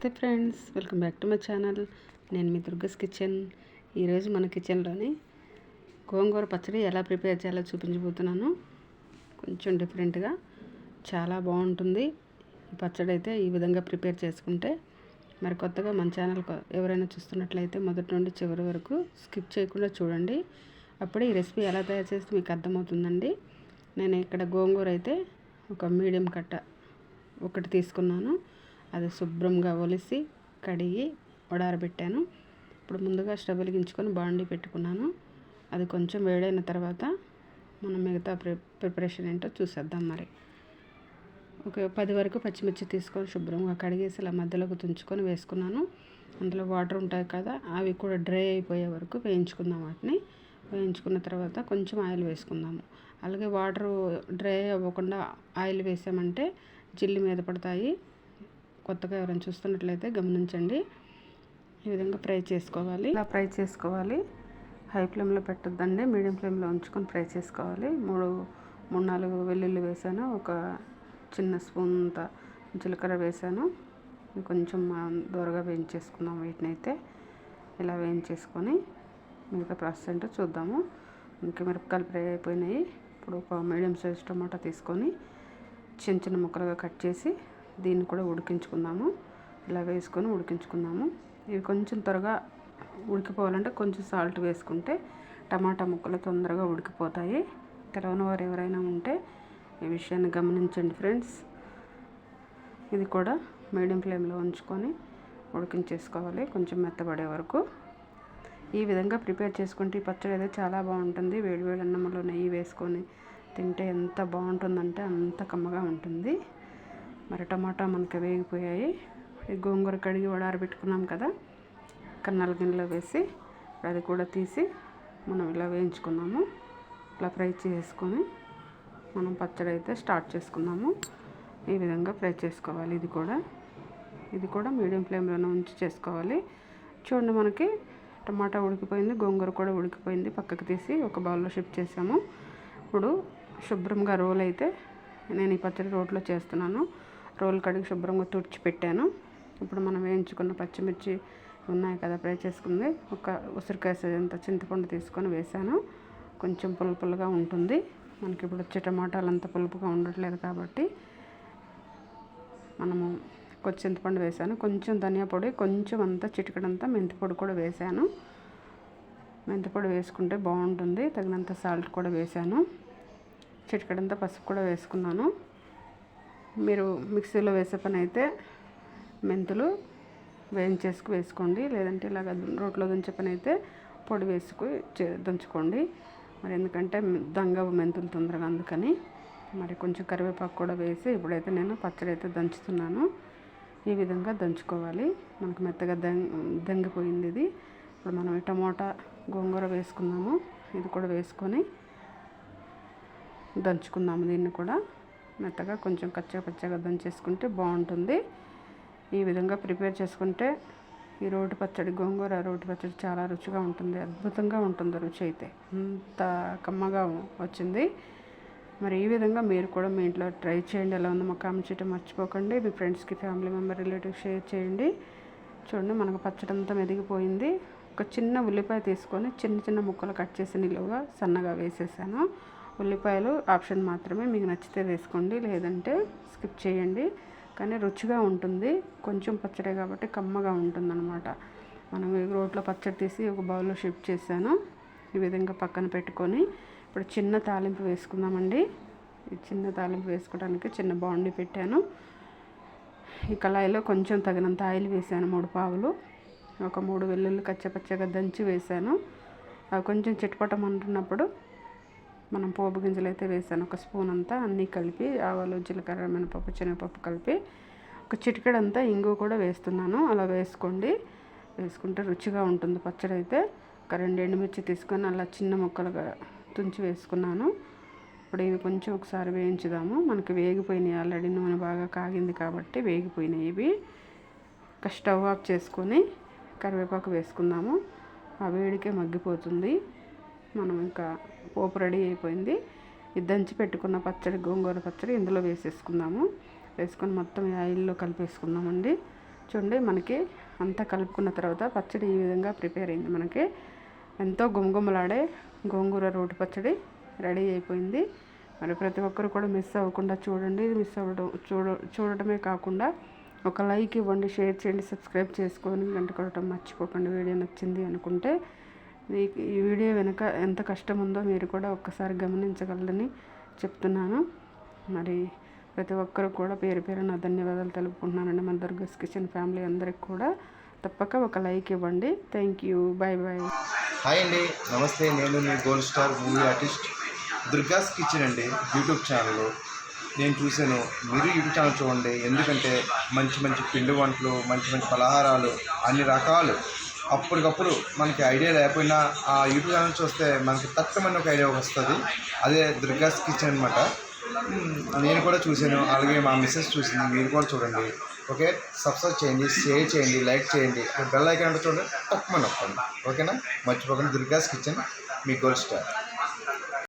నమస్తే friends welcome back to my channel. నేను మీ దుర్గస్ కిచెన్. ఈరోజు మన కిచెన్లోని గోంగూర పచ్చడి ఎలా ప్రిపేర్ చేయాలో చూపించబోతున్నాను. కొంచెం డిఫరెంట్గా చాలా బాగుంటుంది. ఈ పచ్చడి అయితే ఈ విధంగా ప్రిపేర్ చేసుకుంటే మరి కొత్తగా మన ఛానల్ ఎవరైనా చూస్తున్నట్లయితే మొదటి నుండి చివరి వరకు స్కిప్ చేయకుండా చూడండి. అప్పుడే ఈ రెసిపీ ఎలా తయారు చేస్తే మీకు అర్థమవుతుందండి. నేను ఇక్కడ గోంగూర అయితే ఒక మీడియం కట్ట ఒకటి తీసుకున్నాను. అది శుభ్రంగా ఒలిసి కడిగి వడారబెట్టాను ఇప్పుడు ముందుగా స్టవ్ వెలిగించుకొని బాండీ పెట్టుకున్నాను. అది కొంచెం వేడైన తర్వాత మనం మిగతా ప్రి ప్రిపరేషన్ ఏంటో చూసేద్దాం మరి. ఒక పది వరకు పచ్చిమిర్చి తీసుకొని శుభ్రంగా కడిగేసి ఇలా మధ్యలోకి తుంచుకొని వేసుకున్నాను. అందులో వాటర్ ఉంటాయి కదా అవి కూడా డ్రై అయిపోయే వరకు వేయించుకుందాం వాటిని. వేయించుకున్న తర్వాత కొంచెం ఆయిల్ వేసుకుందాము. అలాగే వాటర్ డ్రై అవ్వకుండా ఆయిల్ వేసామంటే జిల్లి మీద పడతాయి. కొత్తగా ఎవరైనా చూస్తున్నట్లయితే గమనించండి. ఈ విధంగా ఫ్రై చేసుకోవాలి. ఇలా ఫ్రై చేసుకోవాలి. హై ఫ్లేమ్లో పెట్టద్దండి. మీడియం ఫ్లేమ్లో ఉంచుకొని ఫ్రై చేసుకోవాలి. మూడు మూడు నాలుగు వెల్లుల్లి వేసాను. ఒక చిన్న స్పూన్ జీలకర్ర వేసాను. కొంచెం దూరగా వేయించేసుకుందాం వీటిని అయితే. ఇలా వేయించేసుకొని మిగతా ప్రాసెస్ ఏంటో చూద్దాము. ఇంకా మిరపకాయలు ఫ్రై అయిపోయినాయి. ఇప్పుడు ఒక మీడియం సైజ్ టమాటా తీసుకొని చిన్న చిన్న ముక్కలుగా కట్ చేసి దీన్ని కూడా ఉడికించుకుందాము. ఇలా వేసుకొని ఉడికించుకుందాము. ఇవి కొంచెం త్వరగా ఉడికిపోవాలంటే కొంచెం సాల్ట్ వేసుకుంటే టమాటా ముక్కలు తొందరగా ఉడికిపోతాయి. తెలవని వారు ఎవరైనా ఉంటే ఈ విషయాన్ని గమనించండి ఫ్రెండ్స్. ఇది కూడా మీడియం ఫ్లేమ్లో ఉంచుకొని ఉడికించేసుకోవాలి. కొంచెం మెత్తబడే వరకు. ఈ విధంగా ప్రిపేర్ చేసుకుంటే ఈ పచ్చడి అయితే చాలా బాగుంటుంది. వేడి వేడి అన్నంలో నెయ్యి వేసుకొని తింటే ఎంత బాగుంటుందంటే అంత కమ్మగా ఉంటుంది. మరి టమాటా మనకి వేగిపోయాయి. గోంగూర కడిగి వడారబెట్టుకున్నాం కదా కన్నాల గిన్నెలో వేసి అది కూడా తీసి మనం ఇలా వేయించుకున్నాము. ఇలా ఫ్రై చేసుకొని మనం పచ్చడి అయితే స్టార్ట్ చేసుకున్నాము. ఈ విధంగా ఫ్రై చేసుకోవాలి ఇది కూడా. ఇది కూడా మీడియం ఫ్లేమ్లోనే ఉంచి చేసుకోవాలి. చూడండి మనకి టమాటా ఉడికిపోయింది గోంగూర కూడా ఉడికిపోయింది. పక్కకు తీసి ఒక బౌల్లో షిఫ్ట్ చేసాము. ఇప్పుడు శుభ్రంగా రోల్ అయితే నేను ఈ పచ్చడి రోట్లో చేస్తున్నాను. రోల్ కడిగి శుభ్రంగా తుడిచిపెట్టాను. ఇప్పుడు మనం వేయించుకున్న పచ్చిమిర్చి ఉన్నాయి కదా ఫ్రై చేసుకుంది. ఒక ఉసిరికాయ అంత చింతపండు తీసుకొని వేసాను కొంచెం పులుపులుగా ఉంటుంది. మనకి ఇప్పుడు వచ్చే టమాటాలు అంత పులుపుగా ఉండట్లేదు కాబట్టి మనము కొంచెం చింతపండు వేసాను కొంచెం ధనియా పొడి కొంచెం అంతా చిటికడంతా మెంతిపొడి కూడా వేసాను మెంతిపొడి వేసుకుంటే బాగుంటుంది. తగినంత సాల్ట్ కూడా వేసాను చిటికడంతా పసుపు కూడా వేసుకున్నాను. మీరు మిక్సీలో వేసే పని అయితే మెంతులు వేయించేసుకు వేసుకోండి. లేదంటే ఇలాగ రోట్లో దంచే పని అయితే పొడి వేసుకు దంచుకోండి మరి ఎందుకంటే దంగ మెంతులు తొందరగా అందుకని మరి కొంచెం కరివేపాకు కూడా వేసి ఇప్పుడైతే నేను పచ్చడి అయితే దంచుతున్నాను. ఈ విధంగా దంచుకోవాలి. మనకు మెత్తగా దంగ్ దంగిపోయింది ఇది. ఇప్పుడు మనం టమోటా గోంగూర వేసుకున్నాము. ఇది కూడా వేసుకొని దంచుకుందాము దీన్ని కూడా. మెత్తగా కొంచెం కచ్చా పచ్చగా దంచేసుకుంటే బాగుంటుంది. ఈ విధంగా ప్రిపేర్ చేసుకుంటే ఈ రోటి పచ్చడి గోంగూర రోటి పచ్చడి చాలా రుచిగా ఉంటుంది. అద్భుతంగా ఉంటుంది రుచి అయితే. అంత కమ్మగా వచ్చింది. మరి ఈ విధంగా మీరు కూడా మీ ఇంట్లో ట్రై చేయండి. ఎలా ఉందో మాకు కామెంట్ చేయడం మర్చిపోకండి. మీ ఫ్రెండ్స్కి ఫ్యామిలీ మెంబర్ రిలేటివ్ షేర్ చేయండి. చూడండి మనకు పచ్చడి అంతా మెదిగిపోయింది. ఒక చిన్న ఉల్లిపాయ తీసుకొని చిన్న చిన్న ముక్కలు కట్ చేసి నిలువుగా సన్నగా వేసేసాను. ఉల్లిపాయలు ఆప్షన్ మాత్రమే. మీకు నచ్చితే వేసుకోండి లేదంటే స్కిప్ చేయండి. కానీ రుచిగా ఉంటుంది. కొంచెం పచ్చడి కాబట్టి కమ్మగా ఉంటుంది అనమాట మనం రోట్లో పచ్చడి తీసి ఒక బౌల్లో షిఫ్ట్ చేశాను. ఈ విధంగా పక్కన పెట్టుకొని ఇప్పుడు చిన్న తాలింపు వేసుకుందామండి. ఈ చిన్న తాలింపు వేసుకోవడానికి చిన్న బాండీ పెట్టాను. ఈ కళాయిలో కొంచెం తగినంత ఆయిల్ వేసాను మూడు పావులు. ఒక మూడు వెల్లుల్లి కచ్చపచ్చగా దంచి వేసాను. అవి కొంచెం చిట్పటమంటున్నప్పుడు మనం పోపు గింజలు అయితే వేసాను. ఒక స్పూన్ అంతా అన్నీ కలిపి ఆవాలు జీలకర్ర మినపప్పు శనగపప్పు కలిపి ఒక చిటికెడంతా ఇంగు కూడా వేస్తున్నాను. అలా వేసుకోండి. వేసుకుంటే రుచిగా ఉంటుంది పచ్చడి అయితే. ఒక రెండు ఎండుమిర్చి తీసుకొని అలా చిన్న ముక్కలుగా తుంచి వేసుకున్నాను. ఇప్పుడు ఇవి కొంచెం ఒకసారి వేయించుదాము. మనకి వేగిపోయినాయి ఆల్రెడీ నూనె బాగా కాగింది కాబట్టి వేగిపోయినాయి ఇవి. ఒక స్టవ్ ఆఫ్ చేసుకొని కరివేపాకు వేసుకుందాము. ఆ వేడికే మగ్గిపోతుంది. మనం ఇంకా పోపు రెడీ అయిపోయింది. ఇది దంచి పెట్టుకున్న పచ్చడి గోంగూర పచ్చడి ఇందులో వేసేసుకుందాము. వేసుకొని మొత్తం ఆయిల్లో కలిపేసుకుందామండి. చూడండి మనకి అంతా కలుపుకున్న తర్వాత పచ్చడి ఈ విధంగా ప్రిపేర్ అయింది మనకి. ఎంతో గుమగుమలాడే గోంగూర రోటి పచ్చడి రెడీ అయిపోయింది. మరి ప్రతి ఒక్కరు కూడా మిస్ అవ్వకుండా చూడండి. మిస్ అవ్వడం చూడ చూడటమే కాకుండా ఒక లైక్ ఇవ్వండి షేర్ చేయండి సబ్స్క్రైబ్ చేసుకొని గంట కొట్టడం మర్చిపోకండి. వీడియో నచ్చింది అనుకుంటే మీకు ఈ వీడియో వెనుక ఎంత కష్టం ఉందో మీరు కూడా ఒక్కసారి గమనించగలరని చెప్తున్నాను. మరి ప్రతి ఒక్కరు కూడా పేరు పేరు నా ధన్యవాదాలు తెలుపుకుంటున్నానండి మన దుర్గస్ కిచెన్ ఫ్యామిలీ అందరికి కూడా. తప్పక ఒక లైక్ ఇవ్వండి. Thank you. Bye bye hi అండి. నమస్తే. నేను మీ gold star movie artist Durga's kitchen అండి. YouTube channel. నేను చూశాను. మీరు యూట్యూబ్ ఛానల్ చూడండి. ఎందుకంటే మంచి మంచి పిండి వంటలు మంచి మంచి పలహారాలు అన్ని రకాలు అప్పటికప్పుడు మనకి ఐడియా లేకపోయినా ఆ యూట్యూబ్ ఛానల్ చూస్తే మనకి తక్కువమైన ఒక ఐడియా వస్తుంది. అదే దుర్గాస్ కిచెన్ అనమాట నేను కూడా చూశాను. అలాగే మా మిస్సెస్ చూసింది. మీరు కూడా చూడండి. ఓకే? సబ్స్క్రైబ్ చేయండి షేర్ చేయండి లైక్ చేయండి. బెల్ ఐకాన్ అంటే చూడండి. తక్కువ నొక్కండి. ఓకేనా? మర్చిపోకండి. దుర్గాస్ కిచెన్ మీ గోల్డ్ స్టార్.